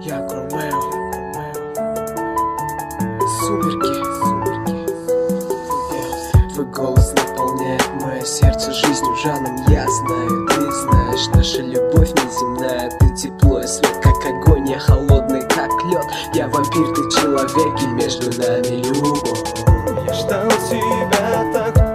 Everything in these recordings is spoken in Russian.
Я Громео, Сумерки, сумерки, Твой голос наполняет мое сердце жизнью жаном Я знаю, ты знаешь, наша любовь неземная. Ты тепло и свет, как огонь, я холодный, как лед. Я вампир, ты человек, и между нами любовь. Я ждал тебя так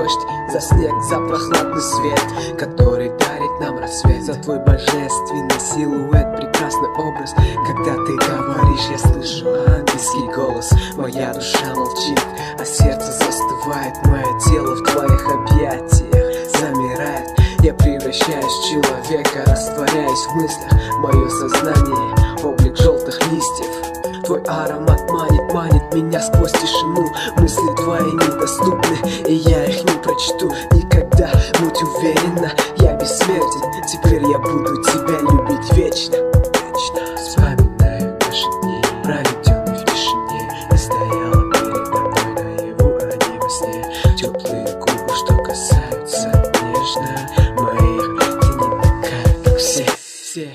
дождь, за снег, за прохладный свет, который дарит нам рассвет, за твой божественный силуэт, прекрасный образ. Когда ты говоришь, я слышу ангельский голос, моя душа молчит, а сердце застывает, мое тело в твоих объятиях замирает. Я превращаюсь в человека, растворяюсь в мыслях, мое сознание, облик желтых листьев. Твой аромат манит, манит меня сквозь тишину. Мысли твои недоступны, и я их не прочту. Никогда, будь уверена, я бессмертен. Теперь я буду тебя любить вечно. Вечно. Вспоминаю наши дни, проведенные в тишине. Я стояла передо мной наяву, а не во сне. Теплые губы, что касаются нежно Моих, ты не такая, как все, все,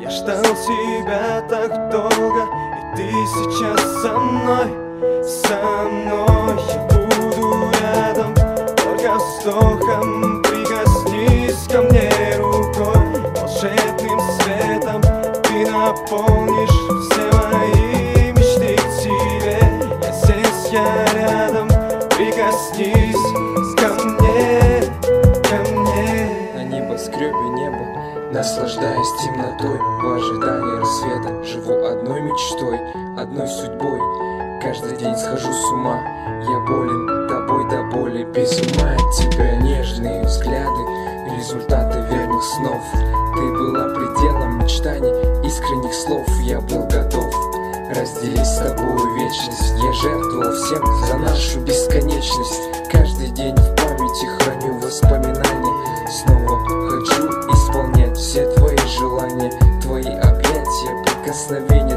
Я ждал тебя со мной, со мной. Я буду рядом, только вздохом. Прикоснись ко мне рукой, волшебным светом Ты наполнишь все мои мечты тебе. Я здесь, я рядом, прикоснись ко мне, ко мне. На небоскребе небо Наслаждаясь темнотой. В ожидании рассвета Живу одной мечтой, одной судьбой. Каждый день схожу с ума. Я болен тобой до боли. Без ума от тебя нежные взгляды. Результаты верных снов. Ты была пределом мечтаний Искренних слов. Я был готов Разделить с тобой вечность. Я жертвовал всем за нашу бесконечность. Каждый день в памяти храню воспоминания. Снова хочу исполнять все твои желания. Твои объятия, прикосновения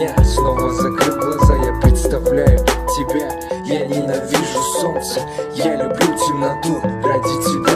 дня снова закрыв глаза Я представляю тебя, я ненавижу солнце Я люблю темноту, ради тебя